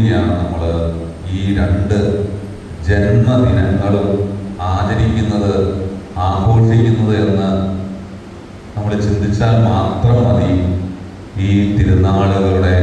കൂടിയാണ് നമ്മൾ ഈ രണ്ട് ജന്മദിനങ്ങളും ആചരിക്കുന്നത് ആഘോഷിക്കുന്നത് എന്ന് നമ്മൾ ചിന്തിച്ചാൽ മാത്രം മതി ഈ തിരുനാളുകളുടെ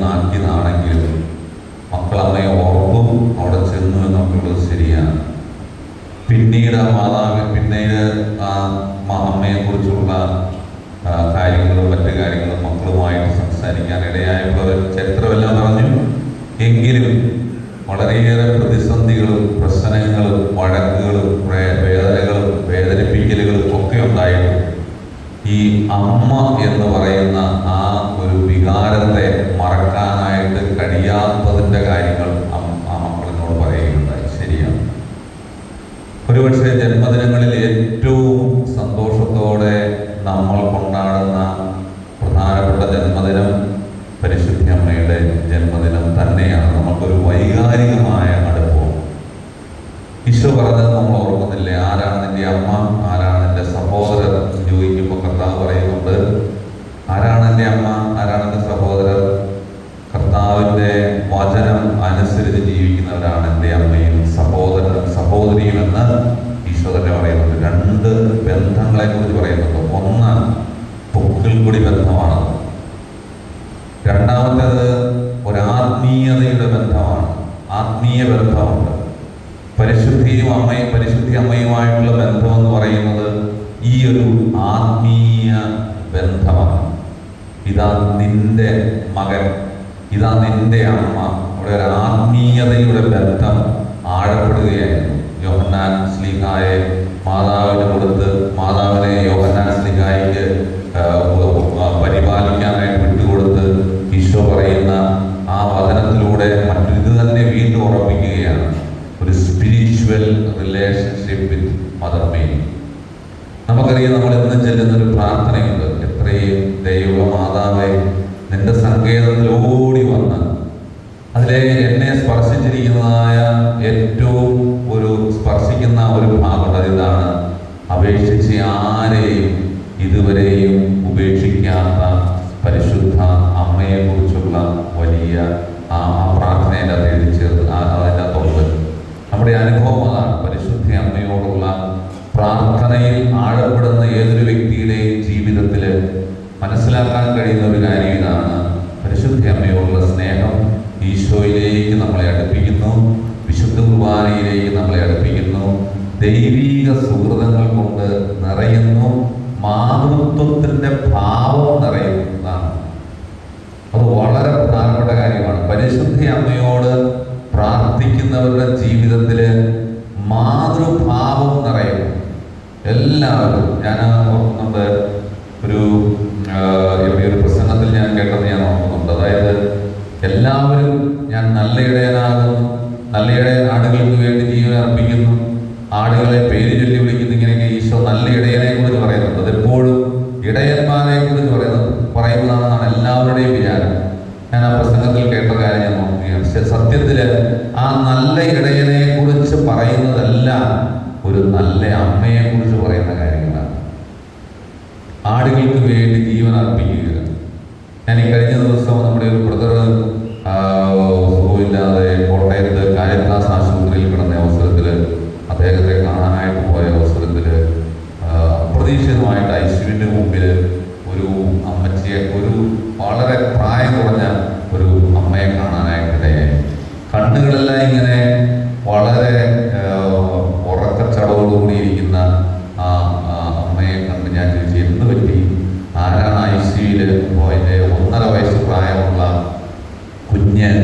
ഒന്ന് ആക്കിയതാണെങ്കിലും ഒരുപക്ഷെ ജന്മദിന ഇതാ നിന്റെ മകൻ ഇതാ നിന്റെ അമ്മ. അവിടെ ഒരു ആത്മീയതയുടെ ബന്ധം ആഴപ്പെടുകയായിരുന്നു. യോഹന്നാൻ സ്ലിഹായെ മാതാവിന് കൊടുത്ത് മാതാവിനെ യോഹന്നാൻ സ്ലിഹായിക്ക് പരിപാലിക്കാനായിട്ട് വിട്ടുകൊടുത്ത് ഈശോ പറയുന്ന ആ വചനത്തിലൂടെ മറ്റൊരിത് തന്നെ വീണ്ടും ഉറപ്പിക്കുകയാണ്. ഒരു spiritual relationship with Mother Mary നമുക്കറിയാം നമ്മൾ എന്നും ചെല്ലുന്ന ഒരു പ്രാർത്ഥന സങ്കേതത്തിൽ ഓടി വന്ന് അതിലെ എന്നെ സ്പർശിച്ചിരിക്കുന്നതായ ഏറ്റവും ഒരു സ്പർശിക്കുന്ന ഒരു ഭാഗം ഇതാണ്. അപേക്ഷിച്ച് ആരെയും ഇതുവരെയും ഞാൻ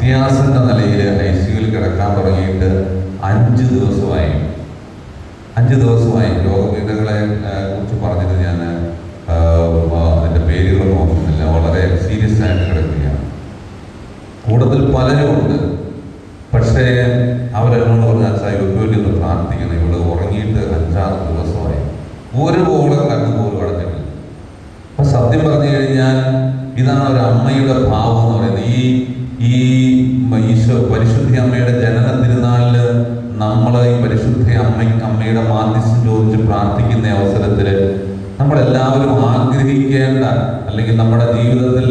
തിയാസ് എന്ന നിലയിൽ ഐ സിയുയിൽ കിടക്കാൻ തുടങ്ങിയിട്ട് അഞ്ച് ദിവസമായി. അഞ്ച് ദിവസമായി. രോഗപീഠകളെ കുറിച്ച് പറഞ്ഞിട്ട് ഞാൻ അതിന്റെ പേരുകൾ നോക്കുന്നില്ല വളരെ സീരിയസ് ആയിട്ട് കിടക്കുകയാണ്. കൂടുതൽ പലരും ഉണ്ട്. പക്ഷേ അവരെന്നോട് പറഞ്ഞാൽ സാഹിബ് വേണ്ടി പ്രാർത്ഥിക്കണം. ഇവിടെ ഉറങ്ങിയിട്ട് അഞ്ചാറ് ദിവസമായി. ഒരു ബോളം കണ്ണു പോലും അടഞ്ഞിട്ടില്ല അപ്പം സത്യം പറഞ്ഞു കഴിഞ്ഞാൽ ഇതാണ് ഒരു അമ്മയുടെ ഭാവം എന്ന് പറയുന്നത്. ഈ ഈ ഈശോ പരിശുദ്ധി അമ്മയുടെ ജനന തിരുനാളിൽ നമ്മൾ ഈ പരിശുദ്ധ അമ്മ അമ്മയുടെ മാധ്യസ്ഥം ചോദിച്ച് പ്രാർത്ഥിക്കുന്ന അവസരത്തിൽ നമ്മളെല്ലാവരും ആഗ്രഹിക്കേണ്ട അല്ലെങ്കിൽ നമ്മുടെ ജീവിതത്തിൽ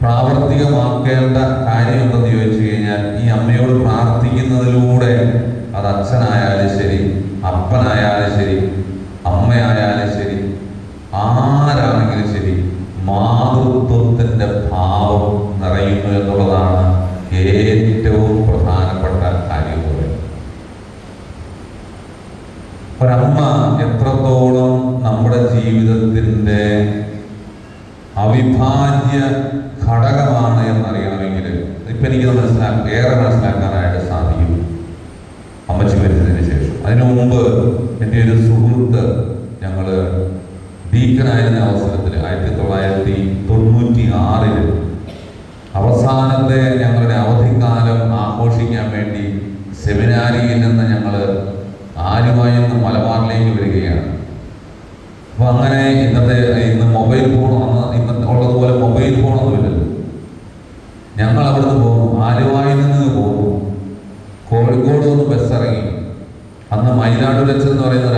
പ്രാവർത്തികമാക്കേണ്ട കാര്യം എന്തെന്ന് ചോദിച്ചു കഴിഞ്ഞാൽ ഈ അമ്മയോട് പ്രാർത്ഥിക്കുന്നതിലൂടെ അത് അച്ഛനായാലും ശരി അവിടുന്ന് പോകും. ആലുവായിൽ നിന്ന് പോകും. കോഴിക്കോട് നിന്ന് ബസ് ഇറങ്ങി. അന്ന് മൈലാട് ബസ് എന്ന് പറയുന്ന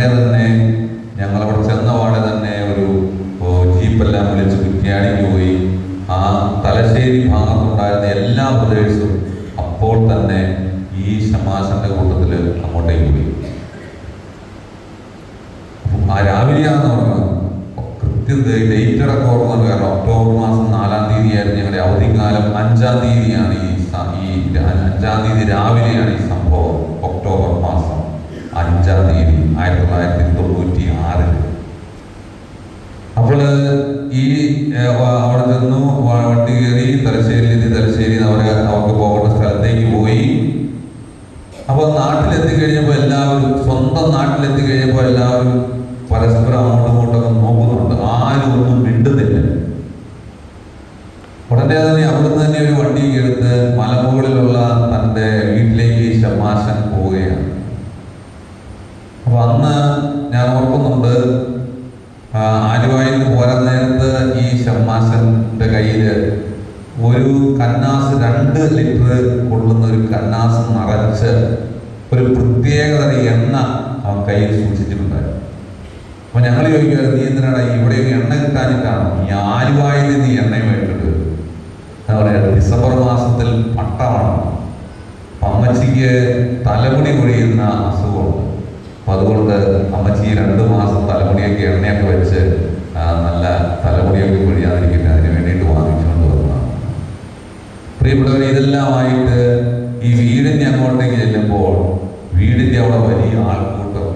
ഉടനെ തന്നെ ഞങ്ങൾ അവിടെ ചെന്നപാടെ തന്നെ ഒരു ജീപ്പെല്ലാം വിളിച്ച് കുറ്റ്യാടിക്ക് പോയി. ആ തലശ്ശേരി ഭാഗത്തുണ്ടായിരുന്ന എല്ലാ ബ്രദേഴ്സും അപ്പോൾ തന്നെ ഈ ശമാശന്റെ കൂട്ടത്തിൽ അങ്ങോട്ടേക്ക് പോയി. ആ രാവിലെയാണെന്ന് പറഞ്ഞത് കൃത്യം ഡേറ്റ് അടക്കം ഓർമ്മ കാരണം ഒക്ടോബർ മാസം നാലാം തീയതിയായിരുന്നു ഞങ്ങളുടെ അവധിക്കാലം. അഞ്ചാം തീയതിയാണ് അദ്ദേഹം തന്നെ അവിടുന്ന് തന്നെ ഒരു വണ്ടി എടുത്ത് മലമുകളിലുള്ള തന്റെ അങ്ങോട്ടേക്ക് ചെല്ലുമ്പോൾ വീടിന്റെ അവിടെ വലിയ ആൾക്കൂട്ടം.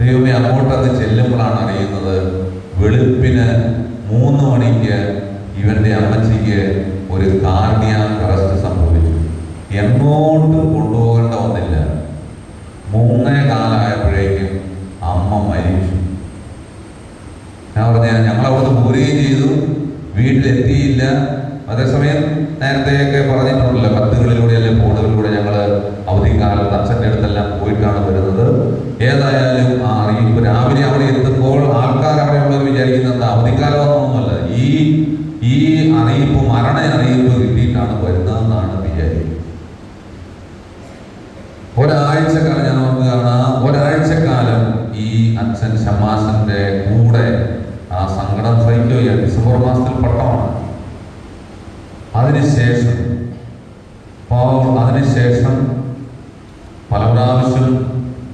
ദൈവമേ അങ്ങോട്ടൊന്ന് ചെല്ലുമ്പോഴാണ് അറിയുന്നത് വെളുപ്പിന് മൂന്ന് മണിക്ക് ഇവന്റെ അമ്മച്ചിക്ക് ഒരു കാർഡിയാക് അറസ്റ്റ് സംഭവിച്ചു. എങ്ങോട്ടും കൊണ്ടുപോകേണ്ട ഒന്നില്ല. മൂന്നേ കാലമായപ്പോഴേക്കും അമ്മ മരിച്ചു. ഞാൻ പറഞ്ഞ ഞങ്ങൾ അവിടുന്ന് ചെയ്തു. വീട്ടിലെത്തിയില്ല. അതേസമയം നേരത്തെയൊക്കെ പറഞ്ഞിട്ടുണ്ടല്ലോ കത്തുകളിലൂടെ അല്ലെങ്കിൽ ഫോണുകളിലൂടെ ഞങ്ങൾ അവധിക്കാലത്ത് അച്ഛന്റെ അടുത്തെല്ലാം പോയിട്ടാണ് വരുന്നത്. ഏതായാലും ആ അറിയിപ്പ് രാവിലെ അവിടെ എത്തുമ്പോൾ ആൾക്കാർ അവിടെയുള്ളവർ വിചാരിക്കുന്നത് എന്താ അവധിക്കാലമൊന്നുമല്ല ഈ ഈ അറിയിപ്പ് മരണ അറിയിപ്പ് കിട്ടിയിട്ടാണ് വരുന്നതെന്നാണ് വിചാരിക്കുന്നത്. ഒരാഴ്ചക്കാലം ഞാൻ ഓർക്കുകയാണ് ഒരാഴ്ചക്കാലം ഈ അച്ഛൻ ഷമാസിന്റെ കൂടെ ആ സങ്കടം സഹിക്കുകയാണ് ഡിസംബർ മാസത്തിൽ പട്ടമാണ്. അതിനുശേഷം അപ്പോൾ അതിനുശേഷം പല പ്രാവശ്യം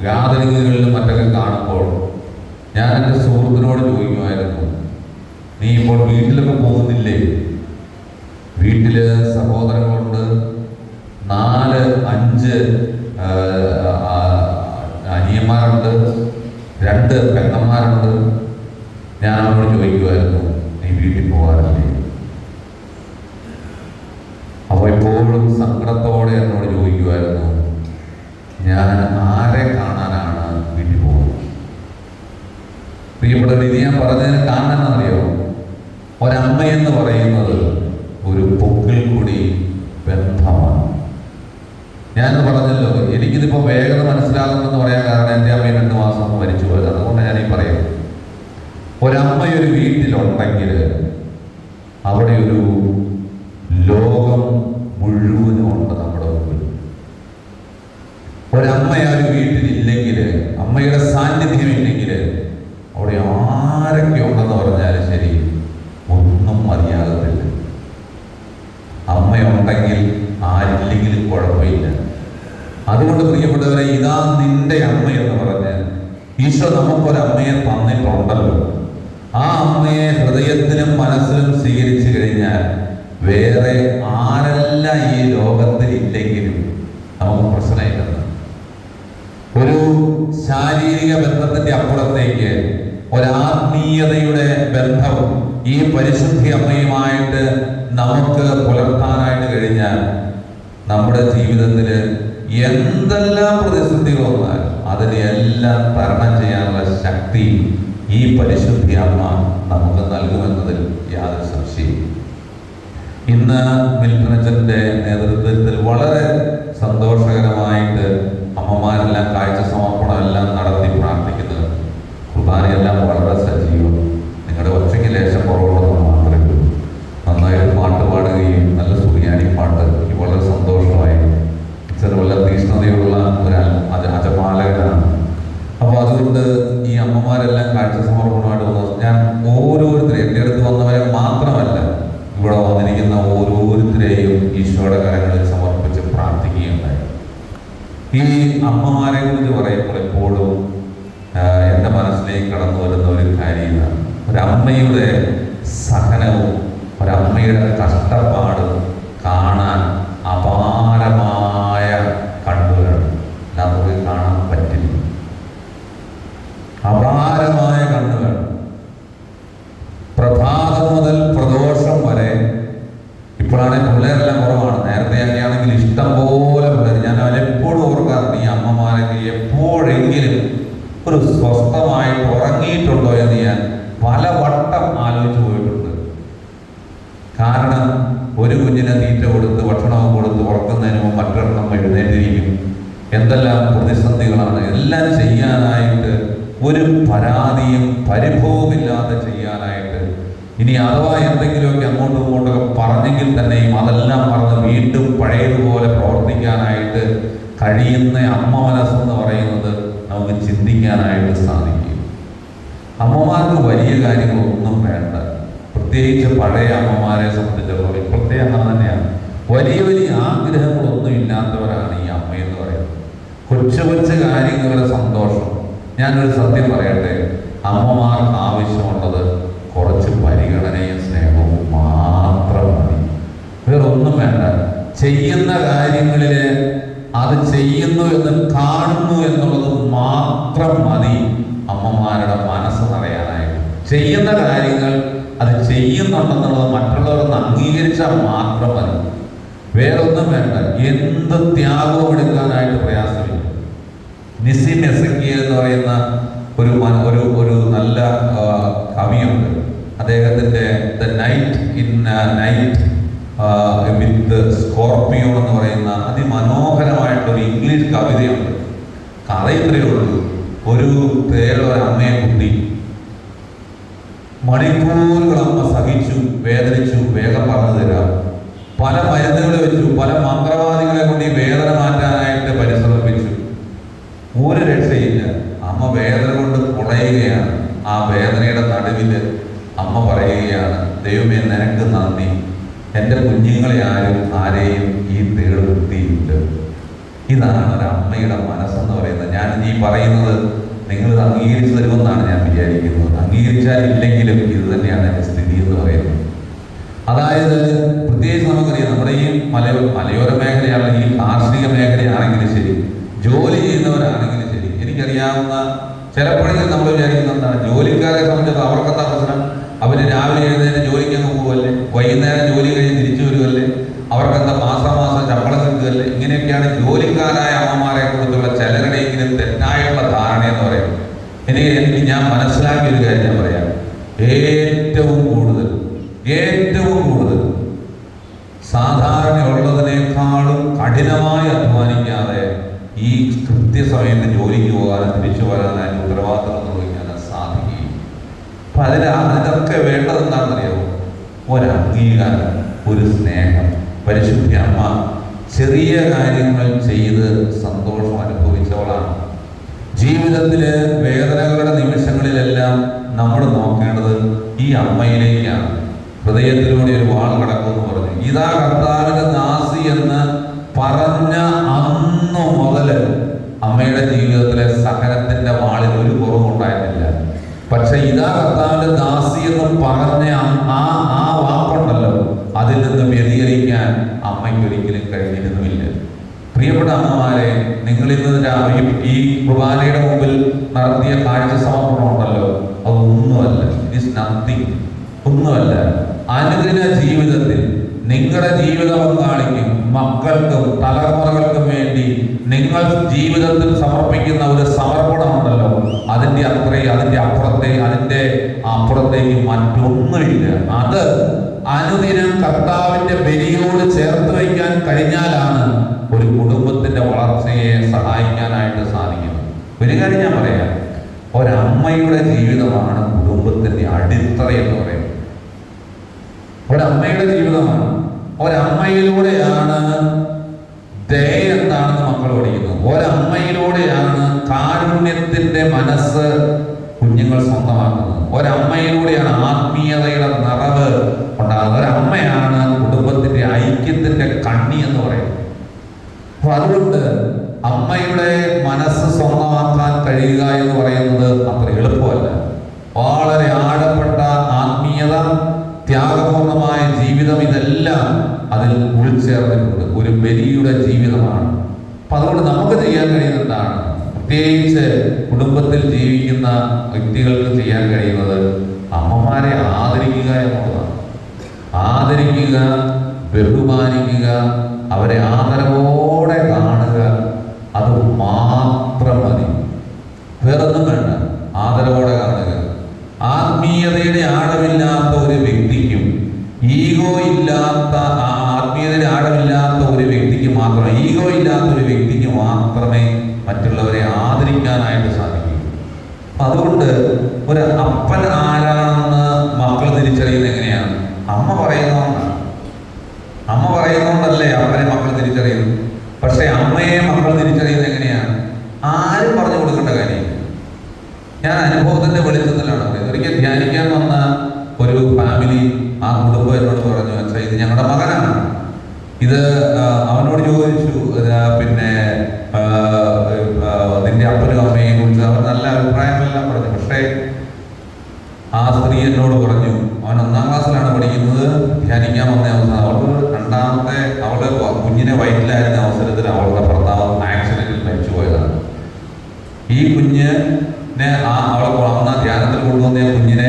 ഗാദറിങ്ങുകളിലും മറ്റൊക്കെ കാണുമ്പോൾ ഞാൻ എന്റെ സുഹൃത്തിനോട് ചോദിക്കുമായിരുന്നു നീ ഇപ്പോൾ വീട്ടിലൊക്കെ പോകുന്നില്ലേ? വീട്ടിൽ സഹോദരങ്ങളുണ്ട്. നാല് അഞ്ച് അനിയന്മാരുണ്ട്. രണ്ട് പെങ്ങന്മാരുണ്ട് ഞാൻ അവരോട് ചോദിക്കുമായിരുന്നു നീ വീട്ടിൽ പോകാറില്ലേ അപ്പോൾ എപ്പോഴും സങ്കടത്തോടെ എന്നോട് ചോദിക്കുമായിരുന്നു ഞാൻ ആരെ കാണാനാണ് വീട്ടിൽ പോകുന്നത് പ്രിയപ്പെട്ട ഇത് ഞാൻ പറഞ്ഞതിന് കാരണം എന്നറിയോ ഒരമ്മ എന്ന് പറയുന്നത് ഒരു പൊക്കിൽ കൂടി ബന്ധമാണ്. ഞാൻ പറഞ്ഞല്ലോ എനിക്കിതിപ്പോ വേഗത മനസ്സിലാകുമെന്ന് പറയാൻ കാരണം എന്റെ അമ്മ രണ്ട് മാസം മരിച്ചു പോയത്. അതുകൊണ്ട് ഞാൻ ഈ പറയുന്നത് ഒരമ്മ ഒരു വീട്ടിലുണ്ടെങ്കിൽ അവിടെ ഒരു ലോകം മുഴുവനും ഉണ്ട് നമ്മുടെ മുമ്പിൽ ഒരമ്മ ആ ഒരു വീട്ടിലില്ലെങ്കിൽ അമ്മയുടെ സാന്നിധ്യം ഇല്ലെങ്കിൽ അവിടെ ആരൊക്കെ ഉണ്ടെന്ന് പറഞ്ഞാലും ശരി ഒന്നും മതിയാകത്തില്ല അമ്മയുണ്ടെങ്കിൽ ആരില്ലെങ്കിലും കുഴപ്പമില്ല അതുകൊണ്ട് പ്രിയപ്പെട്ടവരെ ഇതാ നിന്റെ അമ്മ എന്ന് പറഞ്ഞ് ഈശോ നമുക്കൊരമ്മയെ തന്നിട്ടുണ്ടല്ലോ. ആ അമ്മയെ ഹൃദയത്തിലും മനസ്സിലും സ്വീകരിച്ചു കഴിഞ്ഞാൽ വേറെ ആരല്ല ഈ ലോകത്തിൽ ഇല്ലെങ്കിലും നമുക്ക് പ്രശ്നമില്ലെന്ന്. ഒരു ശാരീരിക ബന്ധത്തിന്റെ അപ്പുറത്തേക്ക് ഒരാത്മീയതയുടെ ബന്ധം ഈ പരിശുദ്ധി അമ്മയുമായിട്ട് നമുക്ക് പുലർത്താനായിട്ട് കഴിഞ്ഞാൽ നമ്മുടെ ജീവിതത്തിൽ എന്തെല്ലാം പ്രതിസന്ധികൾ വന്നാലും അതിനെ എല്ലാം തരണം ചെയ്യാനുള്ള ശക്തി ഈ പരിശുദ്ധി അമ്മ നമുക്ക് നൽകുമെന്നതിൽ യാതൊരു സംശയം ഇന്ന് മിൽട്ടനച്ചന്റെ നേതൃത്വത്തിൽ വളരെ സന്തോഷകരമായിട്ട് അമ്മമാരെല്ലാം കാഴ്ച സമർപ്പണം എല്ലാം നടത്തി പ്രാർത്ഥിക്കുന്നത് കുർബാനയെല്ലാം ഈ അമ്മമാരെ കുറിച്ച് പറയുമ്പോൾ എപ്പോഴും എന്റെ മനസ്സിലേക്ക് കടന്നു വരുന്ന ഒരു കാര്യമാണ്. ഒരമ്മയുടെ സഹനവും ഒരമ്മയുടെ കഷ്ടപ്പാടും കാണാൻ ചെയ്യാനായിട്ട് ഒരു പരാതിയും പരിഭവമില്ലാതെ ചെയ്യാനായിട്ട്. ഇനി അഥവാ എന്തെങ്കിലുമൊക്കെ അങ്ങോട്ടും ഇങ്ങോട്ടൊക്കെ പറഞ്ഞെങ്കിൽ തന്നെയും അതെല്ലാം പറഞ്ഞ് വീണ്ടും പഴയതുപോലെ പ്രവർത്തിക്കാനായിട്ട് കഴിയുന്ന അമ്മ മനസ്സെന്ന് പറയുന്നത് നമുക്ക് ചിന്തിക്കാനായിട്ട് സാധിക്കും. അമ്മമാർക്ക് വലിയ കാര്യങ്ങളൊന്നും വേണ്ട. പ്രത്യേകിച്ച് പഴയ അമ്മമാരെ സംബന്ധിച്ചിടത്തോളം ഇപ്പോഴത്തെ തന്നെയാണ്. വലിയ വലിയ ആഗ്രഹങ്ങളൊന്നും ഇല്ലാത്തവരാണ് ഈ അമ്മയെന്ന് പറയുന്നത്. കൊച്ചു കൊച്ചു കാര്യങ്ങളുടെ സന്തോഷം. ഞാനൊരു സത്യം പറയട്ടെ? അമ്മമാർക്ക് ആവശ്യമുള്ളത് കുറച്ച് പരിഗണനയും സ്നേഹവും മാത്രം മതി. വേറെ ഒന്നും വേണ്ട. ചെയ്യുന്ന കാര്യങ്ങളിൽ അത് ചെയ്യുന്നു എന്ന് കാണുന്നു എന്നുള്ളത് മാത്രം മതി അമ്മമാരുടെ മനസ്സ് നിറയാനായിട്ട്. ചെയ്യുന്ന കാര്യങ്ങൾ അത് ചെയ്യുന്നുണ്ടെന്നുള്ളത് മറ്റുള്ളവരൊന്ന് അംഗീകരിച്ചാൽ മാത്രം മതി. വേറൊന്നും വേണ്ട. എന്ത് ത്യാഗവും എടുക്കാനായിട്ട് പ്രയാസമില്ല. നിസിൻ എസക്കിയ എന്ന് പറയുന്ന ഒരു ഒരു ഒരു നല്ല കവിയുണ്ട്. അദ്ദേഹത്തിന്റെ the night in night with Scorpio എന്ന് പറയുന്ന അതിമനോഹരമായിട്ടൊരു ഇംഗ്ലീഷ് കവിതയുണ്ട്. കഥ ഇത്രയേ ഉള്ളൂ. ഒരു തേട ഒരു അമ്മയെ കുട്ടി മണിക്കൂറുകൾ അമ്മ സഹിച്ചു വേദനിച്ചു വേഗം പറഞ്ഞു തരാം. പല മരുന്നുകൾ വെച്ചു പല മന്ത്രവാദികളെ കൊണ്ട് വേദന മാറ്റാനായിട്ട് പരിശ്രമിപ്പിച്ചു ഒരു രക്ഷയില്ല അമ്മ വേദന കൊണ്ട് കുടയുകയാണ് ആ വേദനയുടെ നടുവിൽ അമ്മ പറയുകയാണ് ദൈവമേ നിനക്ക് നന്ദി. എന്റെ കുഞ്ഞുങ്ങളെ ആരും ആരെയും ഈ തേടുത്തിയില്ല ഇതാണ് ഒരു അമ്മയുടെ മനസ്സെന്ന് പറയുന്നത്. ഞാൻ ഈ പറയുന്നത് നിങ്ങൾ ഇത് അംഗീകരിച്ചു തരുമെന്നാണ് ഞാൻ വിചാരിക്കുന്നത്. അംഗീകരിച്ചാൽ ഇല്ലെങ്കിലും ഇത് തന്നെയാണ് എന്റെ സ്ഥിതി എന്ന് പറയുന്നത്. അതായത് പ്രത്യേകിച്ച് നമുക്കറിയാം നമ്മുടെ ഈ മലയോ മലയോര മേഖലയാണെങ്കിൽ കാർഷിക മേഖലയാണെങ്കിലും ശരി ജോലി ചെയ്യുന്നവരാണെങ്കിലും ശരി എനിക്കറിയാവുന്ന ചിലപ്പോഴെങ്കിലും നമ്മൾ വിചാരിക്കുന്നത് എന്താണ് ജോലിക്കാരെ സംബന്ധിച്ച് അവർക്കെന്താ പ്രശ്നം. അവർ രാവിലെ എഴുന്നേറ്റ് ജോലിക്ക് അങ്ങ് പോവല്ലേ? വൈകുന്നേരം ജോലി കഴിഞ്ഞ് തിരിച്ചു വരുമല്ലേ അവർക്കെന്താ മാസമാസം ശമ്പളം കിട്ടുകയല്ലേ? ഇങ്ങനെയൊക്കെയാണ് ജോലിക്കാരായ അമ്മമാരെ കുറിച്ചുള്ള ചിലരുടെയെങ്കിലും തെറ്റായുള്ള ധാരണ എന്ന് പറയുന്നത്. എനിക്ക് എനിക്ക് ഞാൻ മനസ്സിലാക്കിയ ഒരു കാര്യം ഞാൻ പറയാം. ഏറ്റവും കൂടുതൽ ഏറ്റവും കൂടുതൽ സാധാരണ ഉള്ളതിനേക്കാളും കഠിനമായി അധ്വാനിക്കാതെ ഈ കൃത്യസമയത്ത് ജോലിക്ക് പോകാനും തിരിച്ചു വരാനായിട്ട് അതിന് അതിനൊക്കെ വേണ്ടത് എന്താണെന്നറിയാമോ ഒരു അംഗീകാരം ഒരു സ്നേഹം പരിശുദ്ധി അമ്മ ചെറിയ കാര്യങ്ങൾ ചെയ്ത് സന്തോഷം അനുഭവിച്ചവളാണ്. ജീവിതത്തിലെ വേദനകളുടെ നിമിഷങ്ങളിലെല്ലാം നമ്മൾ നോക്കേണ്ടത് ഈ അമ്മയിലേക്കാണ്. ഹൃദയത്തിലൂടെ ഒരു വാൾ കടക്കുമെന്ന് പറഞ്ഞു. ഇതാ കർത്താവിന്റെ നാസി എന്ന് പറഞ്ഞ അന്നു മുതൽ അമ്മയുടെ ജീവിതത്തിലെ സഹനത്തിന്റെ വാളിൽ ഒരു കുറവും ഉണ്ടായിരുന്നില്ല പക്ഷെ ഇതാ കർത്താവിന്റെ ദാസി എന്ന് പറഞ്ഞ ആ- ആ വാക്കുണ്ടല്ലോ. അതിൽ നിന്ന് വ്യതിചലിക്കാൻ അമ്മയ്ക്ക് ഒരിക്കലും കഴിഞ്ഞിരുന്നുമില്ല. പ്രിയപ്പെട്ട അമ്മമാരെ നിങ്ങൾ ഇന്ന് രാവിലെ ഈ കുർബാനയുടെ മുമ്പിൽ നടത്തിയ കാഴ്ച സമർപ്പണം ഉണ്ടല്ലോ അതൊന്നുമല്ല ഇറ്റ് നത്തിങ് ഒന്നുമല്ല. അനുദിന ജീവിതത്തിൽ നിങ്ങളുടെ ജീവിത പങ്കാളിക്കും മക്കൾക്കും തലമുറകൾക്കും വേണ്ടി നിങ്ങൾ ജീവിതത്തിൽ സമർപ്പിക്കുന്ന ഒരു സമർപ്പണമുണ്ടല്ലോ. അതിന്റെ അത്രയും അതിന്റെ അപ്പുറത്തെ അതിന്റെ അപ്പുറത്തേക്ക് മറ്റൊന്നുമില്ല അത് അനുദിനം കർത്താവിന്റെ ബലിയോട് ചേർത്ത് വയ്ക്കാൻ കഴിഞ്ഞാലാണ് ഒരു കുടുംബത്തിന്റെ വളർച്ചയെ സഹായിക്കാനായിട്ട് സാധിക്കുന്നത്. ഒരു കാര്യം ഞാൻ പറയാം. ഒരമ്മയുടെ ജീവിതമാണ് കുടുംബത്തിന്റെ അടിത്തറ എന്ന് പറയുന്നത്. ഒരമ്മയുടെ ജീവിതമാണ്. ഒരമ്മയിലൂടെയാണ് ദയ മക്കൾ പഠിക്കുന്നത് ഒരമ്മയിലൂടെയാണ് കാരുണ്യത്തിന്റെ മനസ്സ് കുഞ്ഞുങ്ങൾ സ്വന്തമാക്കുന്നത്. ഒരമ്മയിലൂടെയാണ് ആത്മീയതയുടെ നിറവ് ഉണ്ടാകുന്നത്. ഒരമ്മയാണ് കുടുംബത്തിന്റെ ഐക്യത്തിന്റെ കണ്ണി എന്ന് പറയുന്നത്. അപ്പൊ അതുകൊണ്ട് അമ്മയുടെ മനസ്സ് സ്വന്തമാക്കാൻ കഴിയുക എന്ന് പറയുന്നത് അത്ര എളുപ്പമല്ല. വളരെ ആഴപ്പെട്ട ആത്മീയത ത്യാഗപൂർണമായ ജീവിതം ഇതെല്ലാം അതിൽ ഉൾച്ചേർന്നിട്ടുണ്ട്. ഒരു ബലിയുടെ ജീവിതമാണ്. അപ്പൊ അതുകൊണ്ട് നമുക്ക് ചെയ്യാൻ കഴിയുന്നതാണ് എന്താണ്? പ്രത്യേകിച്ച് കുടുംബത്തിൽ ജീവിക്കുന്ന വ്യക്തികൾക്ക് ചെയ്യാൻ കഴിയുന്നത് അമ്മമാരെ ആദരിക്കുക എന്നുള്ളതാണ്. ആദരിക്കുക ബഹുമാനിക്കുക അവരെ ആദരവോടെ കാണുക അത് മാത്രം മതി. വേറൊന്നും വേണ്ട. ആദരവോടെ കാണുക. ആത്മീയതയുടെ ആഴമില്ലാത്ത ഒരു വ്യക്തിക്കും ഈഗോ ഇല്ലാത്ത ആത്മീയതയുടെ ആഴമില്ലാത്ത ഒരു വ്യക്തിക്ക് മാത്രമേ ഈഗോ ഇല്ലാത്ത ഒരു വ്യക്തിക്ക് മാത്രമേ മറ്റുള്ളവരെ ആദരിക്കാനായിട്ട് സാധിക്കൂ അപ്പൊ അതുകൊണ്ട് ഒരു അപ്പൻ ആരാണെന്ന് മക്കൾ തിരിച്ചറിയുന്നത് എങ്ങനെയാണ് അമ്മ പറയുന്നതുകൊണ്ടാണ് അമ്മ പറയുന്നതുകൊണ്ടല്ലേ അപ്പനെ മക്കൾ തിരിച്ചറിയുന്നത് പക്ഷെ അമ്മയെ മക്കൾ തിരിച്ചറിയുന്നത് എങ്ങനെയാണ് ആരും പറഞ്ഞു കൊടുക്കേണ്ട കാര്യമില്ല ഞാൻ അനുഭവത്തിന്റെ വെളിച്ചത്തിലാണ് പറയുന്നത് ഒരിക്കൽ ധ്യാനിക്കാൻ വന്ന ഒരു ഫാമിലി ആ കുടുംബം എന്നോട് പറഞ്ഞു അച്ഛാ ഇത് ഞങ്ങളുടെ മകനാണ് ഇത് ആ, അവനോട് ചോദിച്ചു ഇത്, പിന്നെ ആ, ആ, നിന്റെ അപ്പനും അമ്മയെ കുറിച്ച് അവൻ നല്ല അഭിപ്രായമെല്ലാം പറഞ്ഞു പക്ഷേ ആ സ്ത്രീ എന്നോട് പറഞ്ഞു അവൻ ഒന്നാം ക്ലാസ്സിലാണ് പഠിക്കുന്നത് ധ്യാനിക്കാൻ വന്ന അവസ്ഥ അവൾക്ക് രണ്ടാമത്തെ അവളുടെ വ- കുഞ്ഞിനെ വയറ്റിലായിരുന്ന അവസരത്തിൽ അവളുടെ ഭർത്താവ് ആക്സിഡന്റിൽ മരിച്ചു പോയതാണ് ഈ കുഞ്ഞിനെ ആ അവളെ അന്ന് ധ്യാനത്തിൽ കൊണ്ടുവന്ന ആ കുഞ്ഞിനെ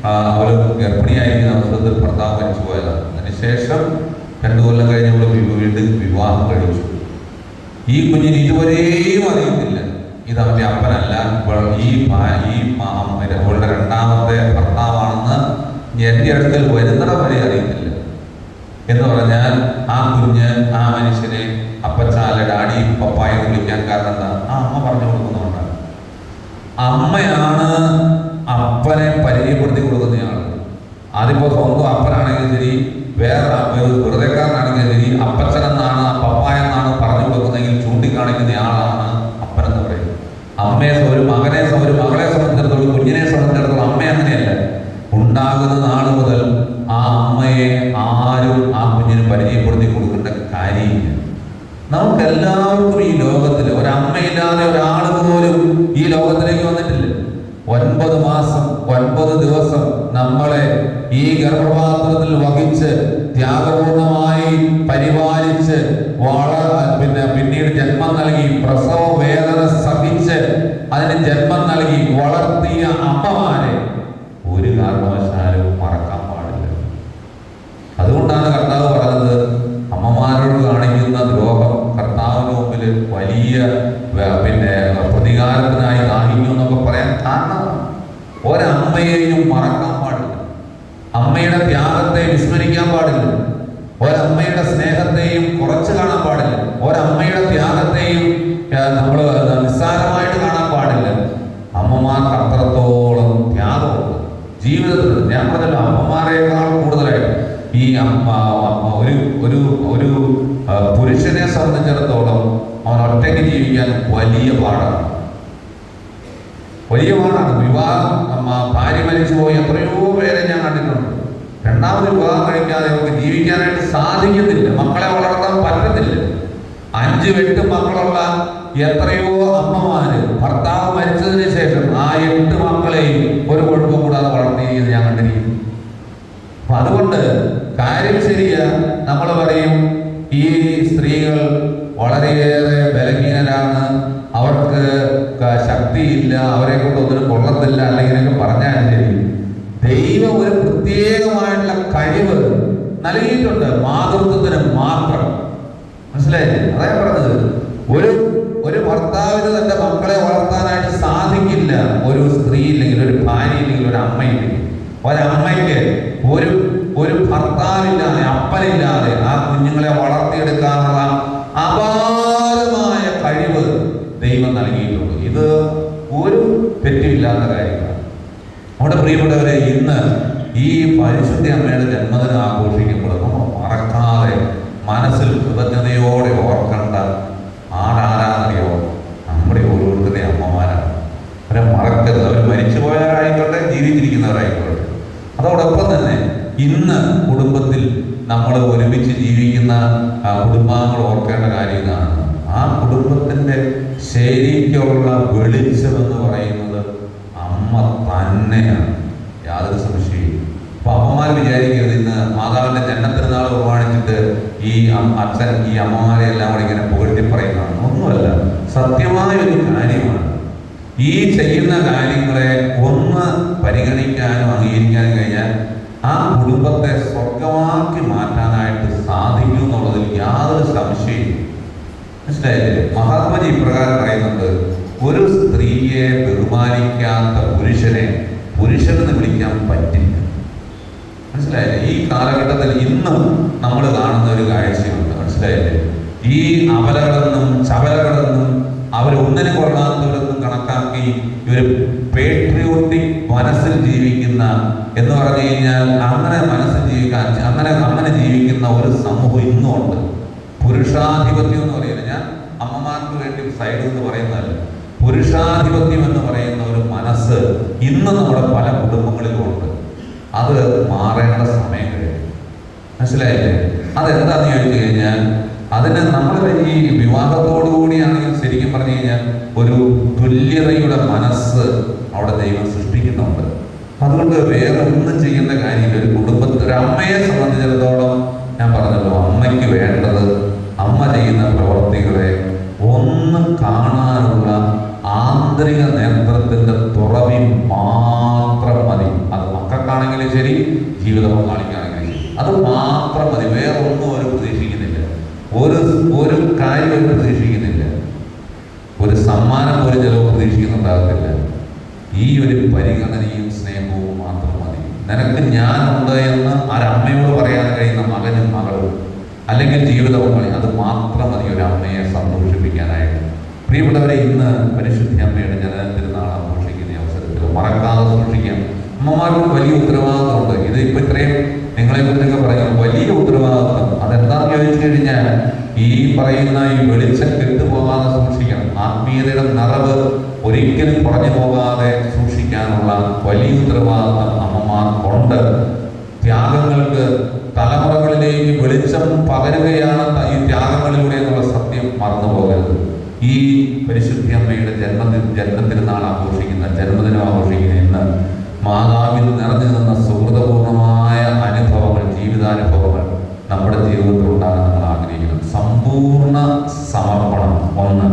ആ, അവൾ ഗർഭിണിയായിരിക്കുന്ന അവസരത്തിൽ ഭർത്താവ് മരിച്ചു പോയതാണ് അതിനുശേഷം രണ്ടു കൊല്ലം കഴിഞ്ഞ് അവൾ വി- വീണ്ടും വിവാഹം കഴിച്ചു ഈ കുഞ്ഞിന് ഇതുവരെയും അറിയത്തില്ല ഇത് അവന്റെ അപ്പനല്ല ഇവൾ ഈ അവളുടെ രണ്ടാമത്തെ ഭർത്താവാണെന്ന് എന്റെ അടുക്കൽ വരുന്നിടം വരെ അറിയുന്നില്ല എന്ന് പറഞ്ഞാൽ ആ കുഞ്ഞ് ആ മനുഷ്യനെ അപ്പച്ചാല ഡാഡി പപ്പായ വിളിക്കാൻ കാരണം എന്താ? ആ അമ്മ പറഞ്ഞു കൊടുക്കുന്നതുകൊണ്ടാണ്. അമ്മയാണ് അപ്പനെ പരിചയപ്പെടുത്തി കൊടുക്കുന്നയാൾ അതിപ്പോ സ്വന്തം അപ്പനാണെങ്കിൽ ശരി വേറെ ഒരു വെറുതെക്കാരനാണെങ്കിൽ ശരി അപ്പച്ചൻ എന്നാണ് പപ്പായ എന്നാണ് പറഞ്ഞു കൊടുക്കുന്നതെങ്കിൽ ചൂണ്ടിക്കാണിക്കുന്ന ആളാണ് അപ്പൻ എന്ന് പറയുന്നത് അമ്മയെ സ- ഒരു മകനെ സ- ഒരു മകളെ സംബന്ധിച്ചിടത്തോളം കുഞ്ഞിനെ സംബന്ധിച്ചിടത്തോളം അമ്മ അങ്ങനെയല്ല ഉണ്ടാകുന്ന നാൾ മുതൽ ആ അമ്മയെ ആരും ആ കുഞ്ഞിന് പരിചയപ്പെടുത്തി കൊടുക്കേണ്ട കാര്യമില്ല നമുക്ക് എല്ലാവർക്കും ഈ ലോകത്തിൽ ഒരമ്മയില്ലാതെ ഒരാൾ പോലും ഈ ലോകത്തിലേക്ക് വന്നിട്ടില്ല ഒൻപത് മാസം ഒൻപത് ദിവസം നമ്മളെ ഈ ഗർഭപാത്രത്തിൽ വഹിച്ച് ത്യാഗപൂർണമായി പരിപാലിച്ച് വള പിന്നെ പിന്നീട് ജന്മം നൽകി പ്രസവ വേദന സഹിച്ച് അതിന് ജന്മം നൽകി വളർത്തിയ അമ്മമാരെ ഒരു കാരണവശാലും മറക്കാൻ പാടില്ല അതുകൊണ്ടാണ് കർത്താവ് പറഞ്ഞത് അമ്മമാരോട് കാണിക്കുന്ന ദ്രോഹം കർത്താവിന് മുമ്പിൽ വലിയ വ- പിന്നെ പ്രതികാരത്തിനായി ദാഹിക്കുന്നു എന്നൊക്കെ പറയാൻ കാരണം ഒരമ്മയെയും മറക്കാൻ പാടില്ല അമ്മയുടെ ത്യാഗത്തെ വിസ്മരിക്കാൻ പാടില്ല ഒരമ്മയുടെ സ്നേഹത്തെയും കുറച്ച് കാണാൻ പാടില്ല ഒരമ്മയുടെ ത്യാഗത്തെയും നമ്മൾ നിസ്സാരമായിട്ട് കാണാൻ പാടില്ല അമ്മമാർക്ക് അത്രത്തോളം ത്യാഗമുണ്ട് ജീവിതത്തിൽ ഞാൻ പറഞ്ഞല്ലോ അമ്മമാരെക്കാൾ കൂടുതലായിട്ട് ഈ അമ്മ അമ്മ ഒരു ഒരു ഒരു ആ, പുരുഷനെ സംബന്ധിച്ചിടത്തോളം അവൻ ഒറ്റയ്ക്ക് ജീവിക്കാൻ വലിയ പാടാണ് വലിയ പാടാണ് വിവാഹം. ഭാര്യ മരിച്ചു പോയി. എത്രയോ പേരെ ഞാൻ കണ്ടിട്ടുണ്ട്. രണ്ടാമത് വിവാഹം കഴിക്കാതെ അവർക്ക് ജീവിക്കാനായിട്ട് സാധിക്കുന്നില്ല. മക്കളെ വളർത്താൻ പറ്റത്തില്ല. അഞ്ച് എട്ട് മക്കളുള്ള എത്രയോ അമ്മമാര് ഭർത്താവ് മരിച്ചതിന് ശേഷം ആ എട്ട് മക്കളെയും ഒരു കുഴപ്പം കൂടാതെ വളർത്തിയിരിക്കുന്നത് ഞാൻ കണ്ടിരിക്കുന്നു. അപ്പൊ അതുകൊണ്ട് കാര്യം ശരിയാ. നമ്മൾ പറയും ഈ സ്ത്രീകൾ വളരെയേറെ ബലഹീനരാണ്. അവർക്ക് ശക്തിയില്ല അവരെ കൊണ്ട് ഒന്നിനും കൊള്ളത്തില്ല അല്ലെങ്കിൽ എന്നൊക്കെ പറഞ്ഞാൽ ശരി. ദൈവം ഒരു പ്രത്യേകമായിട്ടുള്ള കഴിവ് നൽകിയിട്ടുണ്ട് മാതൃത്വത്തിന് മാത്രം. മനസ്സിലായില്ലേ അതാ പറഞ്ഞത്. ഒരു ഒരു ഭർത്താവിന് തന്റെ മക്കളെ വളർത്താനായിട്ട് സാധിക്കില്ല. ഒരു സ്ത്രീ ഇല്ലെങ്കിൽ ഒരു ഭാര്യ ഇല്ലെങ്കിൽ ഒരു അമ്മ ഇല്ലെങ്കിൽ ഒരമ്മയ്ക്ക് ഒരു ഒരു ഭർത്താവില്ലാതെ അപ്പനില്ലാതെ ആ കുഞ്ഞുങ്ങളെ വളർത്തിയെടുക്കാനുള്ള അപാരമായ കഴിവ് ദൈവം നൽകിയിട്ടുണ്ട് ഇത് ഒരു തെറ്റുമില്ലാത്ത കാര്യമാണ് നമ്മുടെ പ്രിയപ്പെട്ടവരെ ഇന്ന് ഈ പരിശുദ്ധ അമ്മയുടെ ജന്മദിനം ആഘോഷിക്കുമ്പോൾ നമ്മൾ മറക്കാതെ മനസ്സിൽ കൃതജ്ഞതയോടെ ഓർക്കേണ്ട ആരാധനയോ നമ്മുടെ ഓരോരുത്തരുടെ അമ്മമാരാണ്. അവരെ മറക്കരുത്. അവർ മരിച്ചുപോയവരായിക്കോട്ടെ ജീവിച്ചിരിക്കുന്നവരായിക്കോട്ടെ. അതോടൊപ്പം തന്നെ ഇന്ന് കുടുംബത്തിൽ നമ്മൾ ഒരുമിച്ച് ജീവിക്കുന്ന കുടുംബാംഗങ്ങൾ ഓർക്കേണ്ട കാര്യം ഇതാണ്. ആ കുടുംബത്തിന്റെ ശരിക്കുള്ള വെളിച്ചം എന്ന് പറയുന്നത് തന്നെയാണ്. യാതൊരു സംശയവും അപ്പൊ അമ്മമാർ വിചാരിക്കരുത് ഇന്ന് മാതാവിന്റെ ജന്മത്തിരുന്നാൾ പ്രമാണിച്ചിട്ട് ഈ അച്ഛൻ ഈ അമ്മമാരെ എല്ലാം കൂടി ഇങ്ങനെ പുകഴ്ത്തി പറയുന്നതാണ്. ഒന്നുമല്ല സത്യമായ ഒരു കാര്യമാണ്. ഈ ചെയ്യുന്ന കാര്യങ്ങളെ ഒന്ന് പരിഗണിക്കാനും അംഗീകരിക്കാനും കഴിഞ്ഞാൽ ആ കുടുംബത്തെ സ്വർഗമാക്കി മാറ്റാനായിട്ട് സാധിക്കും എന്നുള്ളതിൽ യാതൊരു സംശയവും മനസ്സിലായില്ലേ? മഹാത്മജി ഇപ്രകാരം പറയുന്നുണ്ട് ഒരു സ്ത്രീയെ ബഹുമാനിക്കാത്ത പുരുഷനെ പുരുഷനെന്ന് വിളിക്കാൻ പറ്റില്ല. മനസ്സിലായില്ലേ? ഈ കാലഘട്ടത്തിൽ ഇന്നും നമ്മൾ കാണുന്ന ഒരു കാഴ്ചയുണ്ട്. മനസ്സിലായില്ലേ? ഈ അമലകളെന്നും ചവലകളെന്നും അവരൊന്നിന് കൊള്ളാത്തവരെന്നും കണക്കാക്കി ഒരു പേട്രിയോട്ടിക് മനസ്സിൽ ജീവിക്കുന്ന എന്ന് പറഞ്ഞു കഴിഞ്ഞാൽ അങ്ങനെ മനസ്സിൽ ജീവിക്കാൻ അങ്ങനെ അങ്ങനെ ജീവിക്കുന്ന ഒരു സമൂഹം ഇന്നും ഉണ്ട്. പുരുഷാധിപത്യം എന്ന് പറയുന്നത് ഞാൻ അമ്മമാർക്ക് വേണ്ടി സൈഡ് എന്ന് പറയുന്നതല്ല. പുരുഷാധിപത്യം എന്ന് പറയുന്ന ഒരു മനസ്സ് ഇന്ന് നമ്മുടെ പല കുടുംബങ്ങളിലും ഉണ്ട്. അത് മാറേണ്ട സമയം കഴിഞ്ഞു. മനസ്സിലായില്ലേ? അതെന്താന്ന് ചോദിച്ചു കഴിഞ്ഞാൽ അതിന് നമ്മൾ ഈ വിവാഹത്തോടു കൂടിയാണെങ്കിൽ ശരിക്കും പറഞ്ഞു കഴിഞ്ഞാൽ ഒരു തുല്യതയുടെ മനസ്സ് അവിടെ ദൈവം സൃഷ്ടിക്കുന്നുണ്ട്. അതുകൊണ്ട് വേറെ ഒന്നും ചെയ്യേണ്ട കാര്യമില്ല. ഒരു കുടുംബത്തിൽ ഒരു അമ്മയെ സംബന്ധിച്ചിടത്തോളം ഞാൻ പറഞ്ഞല്ലോ അമ്മയ്ക്ക് വേണ്ടത് അമ്മ ചെയ്യുന്ന പ്രവർത്തികളെ ഒന്ന് കാണാനുള്ള ആന്തരിക നേതൃത്വത്തിന്റെ തുറവി മാത്രം മതി. അത് മക്കൾക്കാണെങ്കിലും ശരി ജീവിത പങ്കാളിക്കാണെങ്കിലും ശരി. അത് മാത്രം മതി. വേറൊന്നും അവർ പ്രതീക്ഷിക്കുന്നില്ല. ഒരു ഒരു കാര്യം അവർ പ്രതീക്ഷിക്കുന്നില്ല. ഒരു സമ്മാനം പോലും ചിലവ് പ്രതീക്ഷിക്കുന്നുണ്ടാകത്തില്ല. ഈ ഒരു പരിഗണനയും സ്നേഹവും മാത്രം മതി. നിനക്ക് ഞാനുണ്ട് എന്ന് ഒരമ്മയോട് പറയാൻ കഴിയുന്ന മകനും മകളും അല്ലെങ്കിൽ ജീവിത പങ്കാളി അത് മാത്രം മതി ഒരു അമ്മയെ സന്തോഷിപ്പിക്കാനായിട്ട്. പ്രിയപ്പെട്ടവരെ ഇന്ന് പരിശുദ്ധി അമ്മയുടെ അവസരത്തിൽ മറക്കാതെ സൂക്ഷിക്കാം അമ്മമാർക്ക് വലിയ ഉത്തരവാദിത്തമുണ്ട്. ഇത് ഇപ്പൊ ഇത്രയും നിങ്ങളെ കുറിച്ചൊക്കെ പറഞ്ഞു വലിയ ഉത്തരവാദിത്വം അതെന്താന്ന് ചോദിച്ചു കഴിഞ്ഞാൽ ഈ പറയുന്ന ഈ വെളിച്ചം കെട്ടുപോകാതെ സൂക്ഷിക്കണം. ആത്മീയതയുടെ നിറവ് ഒരിക്കലും കുറഞ്ഞു പോകാതെ സൂക്ഷിക്കാനുള്ള വലിയ ഉത്തരവാദിത്വം അമ്മമാർക്കുണ്ട്. ത്യാഗങ്ങൾക്ക് തലമുറകളിലേക്ക് വെളിച്ചം പകരുകയാണ് ഈ ത്യാഗങ്ങളിലൂടെ എന്നുള്ള സത്യം മറന്നു പോകരുത് ഈ പരിശുദ്ധി അമ്മയുടെ ജന്മദിന ജന്മത്തിരുന്നാൾ ആഘോഷിക്കുന്ന ജന്മദിനം ആഘോഷിക്കുന്ന ഇന്ന് മാതാവിൽ നിറഞ്ഞു നിന്ന സുഹൃതപൂർണമായ അനുഭവങ്ങൾ ജീവിതാനുഭവങ്ങൾ നമ്മുടെ ജീവിതത്തിൽ ഉണ്ടാകാൻ നമ്മൾ ആഗ്രഹിക്കുന്നു. സമ്പൂർണ സമർപ്പണം. ഒന്ന്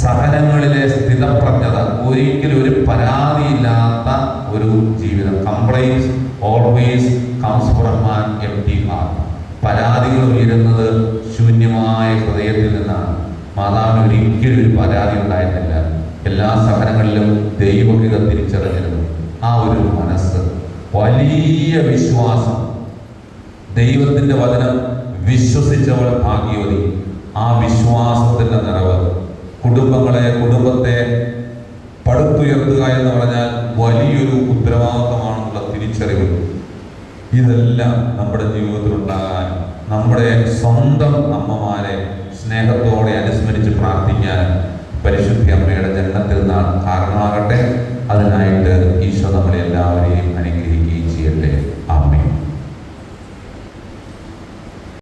സഹനങ്ങളിലെ സ്ഥിരപ്രജ്ഞത ഒരിക്കലും ഒരു പരാതിയില്ലാത്ത ഒരു ജീവിതം. Complaints always comes from an empty heart പരാതികൾ ഉയരുന്നത് ശൂന്യമായ ഹൃദയത്തിൽ നിന്നാണ്. മാതാവിന് ഒരിക്കലും ഒരു പരാതി ഉണ്ടായിട്ടില്ല. എല്ലാ സഹനങ്ങളിലും ദൈവഗീത തിരിച്ചറിഞ്ഞിരുന്നു. ആ ഒരു മനസ്സ് വലിയ വിശ്വാസം. ദൈവത്തിന്റെ വചനം വിശ്വസിച്ചവൾ ഭാഗ്യവതി. ആ വിശ്വാസത്തിന്റെ നിറവ്. കുടുംബങ്ങളെ കുടുംബത്തെ പടുത്തുയർത്തുക എന്ന് പറഞ്ഞാൽ വലിയൊരു ഉത്തരവാദിത്തമാണെന്നുള്ള തിരിച്ചറിവ്. ഇതെല്ലാം നമ്മുടെ ജീവിതത്തിൽ ഉണ്ടാകാൻ നമ്മുടെ സ്വന്തം അമ്മമാരെ സ്നേഹത്തോടെ അനുസ്മരിച്ച് പ്രാർത്ഥിക്കാൻ പരിശുദ്ധി അമ്മയുടെ ജനനത്തിൽ നാം കാരണമാകട്ടെ. അതിനായിട്ട് ഈശോ നമ്മളെ എല്ലാവരെയും